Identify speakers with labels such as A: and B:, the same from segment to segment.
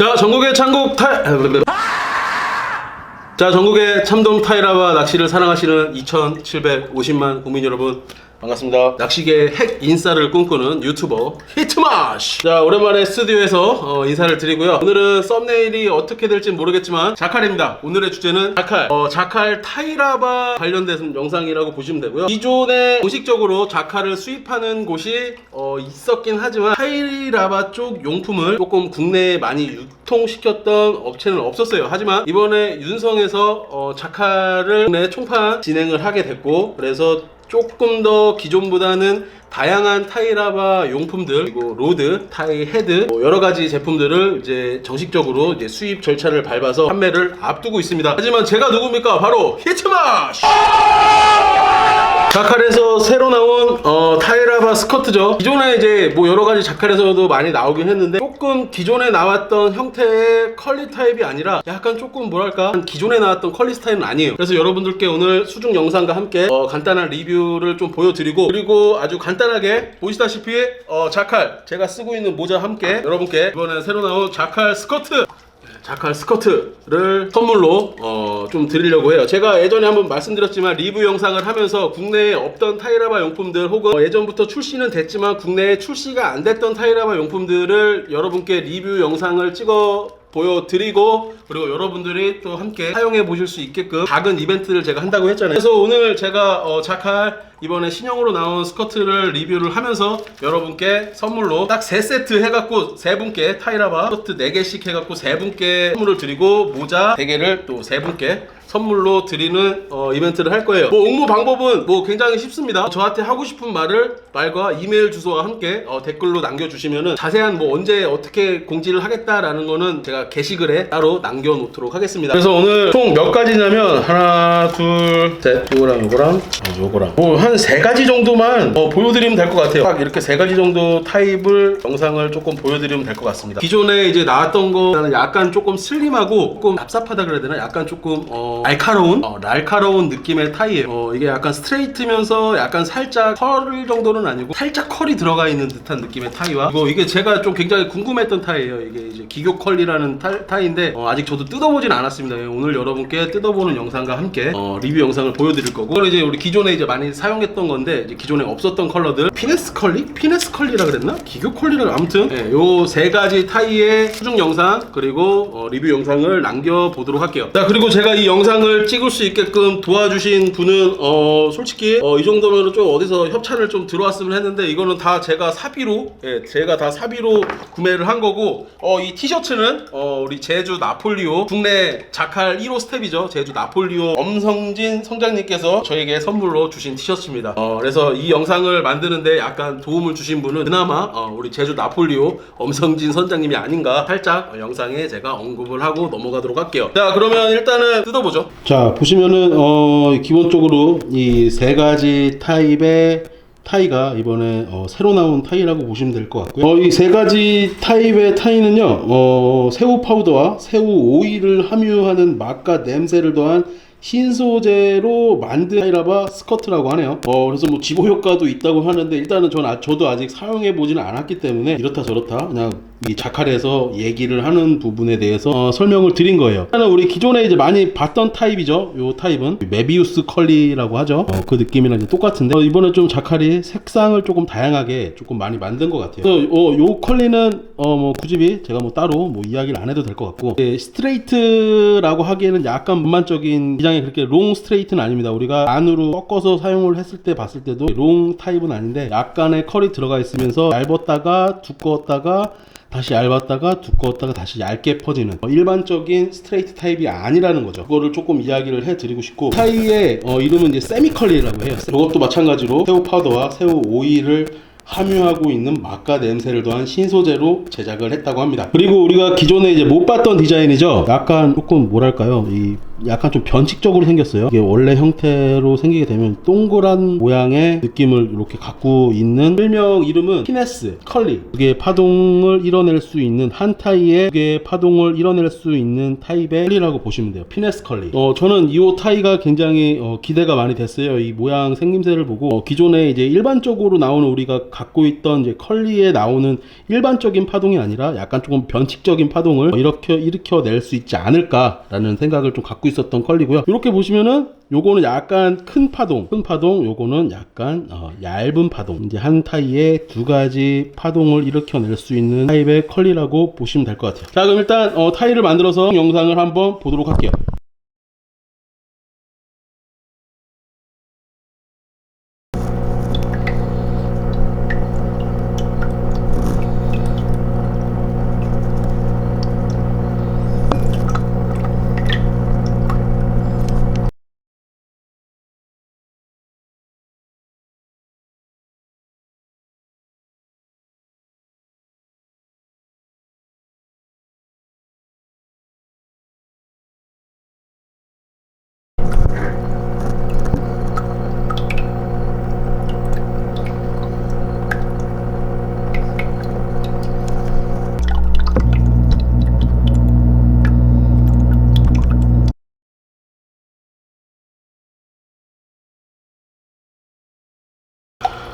A: 자, 전국의 창국 타 자, 전국의 참돔 타이라와 낚시를 사랑하시는 2,750만 국민 여러분 반갑습니다. 낚시계 핵 인싸를 꿈꾸는 유튜버 히트마시. 자, 오랜만에 스튜디오에서 어, 인사를 드리고요. 오늘은 썸네일이 어떻게 될지 모르겠지만 자칼입니다. 오늘의 주제는 자칼. 어, 자칼 타이라바 관련된 영상이라고 보시면 되고요. 기존에 공식적으로 자칼을 수입하는 곳이 어, 있었긴 하지만 타이라바 쪽 용품을 조금 국내에 많이 유통시켰던 업체는 없었어요. 하지만 이번에 윤성에서 어, 자칼을 국내 총판 진행을 하게 됐고 그래서 조금 더 기존보다는 다양한 타이라바 용품들 그리고 로드, 타이 헤드 뭐 여러 가지 제품들을 이제 정식적으로 이제 수입 절차를 밟아서 판매를 앞두고 있습니다. 하지만 제가 누굽니까? 바로 히트마시! 자칼에서 새로 나온 어, 스커트죠. 기존에 이제 뭐 여러 가지 자칼에서도 많이 나오긴 했는데 조금 기존에 나왔던 형태의 컬리 타입이 아니라 약간 조금 뭐랄까 한 기존에 나왔던 컬리 스타일은 아니에요. 그래서 여러분들께 오늘 수중 영상과 함께 어, 간단한 리뷰를 좀 보여드리고 그리고 아주 간단하게 보시다시피 어, 자칼 제가 쓰고 있는 모자 함께 여러분께 이번에 새로 나온 자칼 스커트 자칼 스커트를 선물로 어, 좀 드리려고 해요. 제가 예전에 한번 말씀드렸지만 리뷰 영상을 하면서 국내에 없던 타이라바 용품들 혹은 어, 예전부터 출시는 됐지만 국내에 출시가 안 됐던 타이라바 용품들을 여러분께 리뷰 영상을 찍어 보여드리고 그리고 여러분들이 또 함께 사용해 보실 수 있게끔 작은 이벤트를 제가 한다고 했잖아요. 그래서 오늘 제가 어, 자칼 이번에 신형으로 나온 스커트를 리뷰를 하면서 여러분께 선물로 딱세 세트 해갖고 세 분께 타이라바 스커트 4개씩 해갖고 세 분께 선물을 드리고 모자 3개를 또세 분께 선물로 드리는 어, 이벤트를 할 거예요. 뭐 응모 방법은 뭐 굉장히 쉽습니다. 저한테 하고 싶은 말을 말과 이메일 주소와 함께 어, 댓글로 남겨주시면은 자세한 뭐 언제 어떻게 공지를 하겠다라는 거는 제가 게시글에 따로 남겨놓도록 하겠습니다. 그래서 오늘 총 몇 가지냐면 하나, 둘, 셋, 요거랑 어, 요거랑 뭐한 세 가지 정도만 어, 보여드리면 될 것 같아요. 딱 이렇게 세 가지 정도 타입을 영상을 조금 보여드리면 될 것 같습니다. 기존에 이제 나왔던 거는 약간 조금 슬림하고 조금 답답하다 그래야 되나? 약간 조금 어, 날카로운 어, 날카로운 느낌의 타이예요. 어, 이게 약간 스트레이트면서 약간 살짝 컬 정도는 아니고 살짝 컬이 들어가 있는 듯한 느낌의 타이와 이거 이게 제가 좀 굉장히 궁금했던 타이예요. 이게 이제 기교 컬리라는 타, 타이인데 어, 아직 저도 뜯어보진 않았습니다. 예, 오늘 여러분께 뜯어보는 영상과 함께 어, 리뷰 영상을 보여드릴 거고 이제 우리 기존에 이제 많이 사용 했던 건데 이제 기존에 없었던 컬러들 피네스 컬리? 피네스 컬리라 그랬나? 기교 컬리라 아무튼 예, 요세 가지 타이의 수중 영상 그리고 어, 리뷰 영상을 남겨보도록 할게요. 자 그리고 제가 이 영상을 찍을 수 있게끔 도와주신 분은 어, 솔직히 어, 이 정도면 좀 어디서 협찬을 좀 들어왔으면 했는데 이거는 다 제가 사비로 예, 제가 다 사비로 구매를 한 거고 어, 이 티셔츠는 어, 우리 제주 나폴리오 국내 자칼 1호 스텝이죠 제주 나폴리오 엄성진 성장님께서 저에게 선물로 주신 티셔츠 입니다. 어, 그래서 이 영상을 만드는데 약간 도움을 주신 분은 그나마 어, 우리 제주 나폴리오 엄성진 선장님이 아닌가 살짝 어, 영상에 제가 언급을 하고 넘어가도록 할게요. 자 그러면 일단은 뜯어보죠. 자 보시면은 어, 기본적으로 이 세 가지 타입의 타이가 이번에 어, 새로 나온 타이라고 보시면 될 것 같고요. 어, 이 세 가지 타입의 타이는요, 어, 새우 파우더와 새우 오일을 함유하는 맛과 냄새를 더한 신소재로 만든 타이라바 스커트라고 하네요. 어, 그래서 뭐 지보 효과도 있다고 하는데 일단은 전 아, 저도 아직 사용해 보지는 않았기 때문에 이렇다 저렇다 그냥 이 자칼에서 얘기를 하는 부분에 대해서 어, 설명을 드린 거예요. 일단은 우리 기존에 이제 많이 봤던 타입이죠. 요 타입은 메비우스 컬리라고 하죠. 어, 그 느낌이랑 이제 똑같은데 어, 이번에 좀 자칼이 색상을 조금 다양하게 조금 많이 만든 것 같아요. 그래서 어, 요 컬리는 어, 뭐 굳이 제가 뭐 따로 뭐 이야기를 안 해도 될 것 같고 예, 스트레이트라고 하기에는 약간 문만적인 기장이 그렇게 롱 스트레이트는 아닙니다. 우리가 안으로 꺾어서 사용을 했을 때 봤을 때도 롱 타입은 아닌데 약간의 컬이 들어가 있으면서 얇았다가 두꺼웠다가 다시 얇았다가 두꺼웠다가 다시 얇게 퍼지는 어, 일반적인 스트레이트 타입이 아니라는 거죠. 그거를 조금 이야기를 해드리고 싶고 타이의 어, 이름은 이제 세미컬리라고 해요. 이것도 마찬가지로 새우 파우더와 새우 오일을 함유하고 있는 맛과 냄새를 더한 신소재로 제작을 했다고 합니다. 그리고 우리가 기존에 이제 못 봤던 디자인이죠. 약간 조금 뭐랄까요, 이 약간 좀 변칙적으로 생겼어요. 이게 원래 형태로 생기게 되면 동그란 모양의 느낌을 이렇게 갖고 있는 일명 이름은 피네스 컬리. 이게 파동을 이뤄낼 수 있는 한 타이의 이게 파동을 이뤄낼 수 있는 타입의 컬리라고 보시면 돼요. 피네스 컬리. 어, 저는 이 타이가 굉장히 어, 기대가 많이 됐어요. 이 모양 생김새를 보고 어, 기존에 이제 일반적으로 나오는 우리가 갖고 있던 이제 컬리에 나오는 일반적인 파동이 아니라 약간 조금 변칙적인 파동을 어, 이렇게 일으켜 낼 수 있지 않을까라는 생각을 좀 갖고 있었던 컬리고요. 이렇게 보시면은 요거는 약간 큰 파동, 큰 파동, 요거는 약간 어, 얇은 파동. 이제 한 타이에 두 가지 파동을 일으켜낼 수 있는 타입의 컬리라고 보시면 될 것 같아요. 자, 그럼 일단 어, 타이를 만들어서 영상을 한번 보도록 할게요.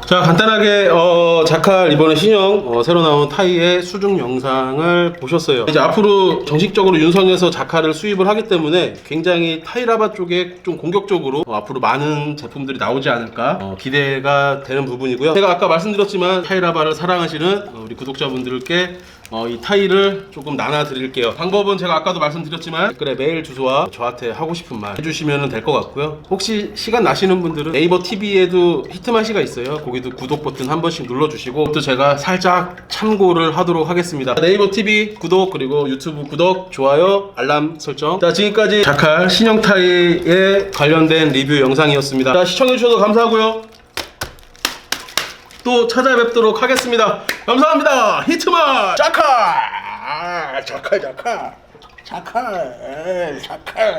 A: 자 간단하게 어, 자칼 이번에 신형 어, 새로 나온 타이의 수중 영상을 보셨어요. 이제 앞으로 정식적으로 윤성에서 자칼을 수입을 하기 때문에 굉장히 타이라바 쪽에 좀 공격적으로 어, 앞으로 많은 제품들이 나오지 않을까 어, 기대가 되는 부분이고요. 제가 아까 말씀드렸지만 타이라바를 사랑하시는 어, 우리 구독자분들께 어, 이 타이를 조금 나눠 드릴게요. 방법은 제가 아까도 말씀드렸지만 댓글에 메일 주소와 저한테 하고 싶은 말 해주시면 될 것 같고요. 혹시 시간 나시는 분들은 네이버 TV에도 히트마시가 있어요. 거기도 구독 버튼 한 번씩 눌러주시고 또 제가 살짝 참고를 하도록 하겠습니다. 네이버 TV 구독 그리고 유튜브 구독 좋아요 알람 설정. 자 지금까지 자칼 신형 타이에 관련된 리뷰 영상이었습니다. 자 시청해주셔서 감사하고요. 또 찾아뵙도록 하겠습니다. 감사합니다. 히트만 자칼 자칼 자칼 자칼 자칼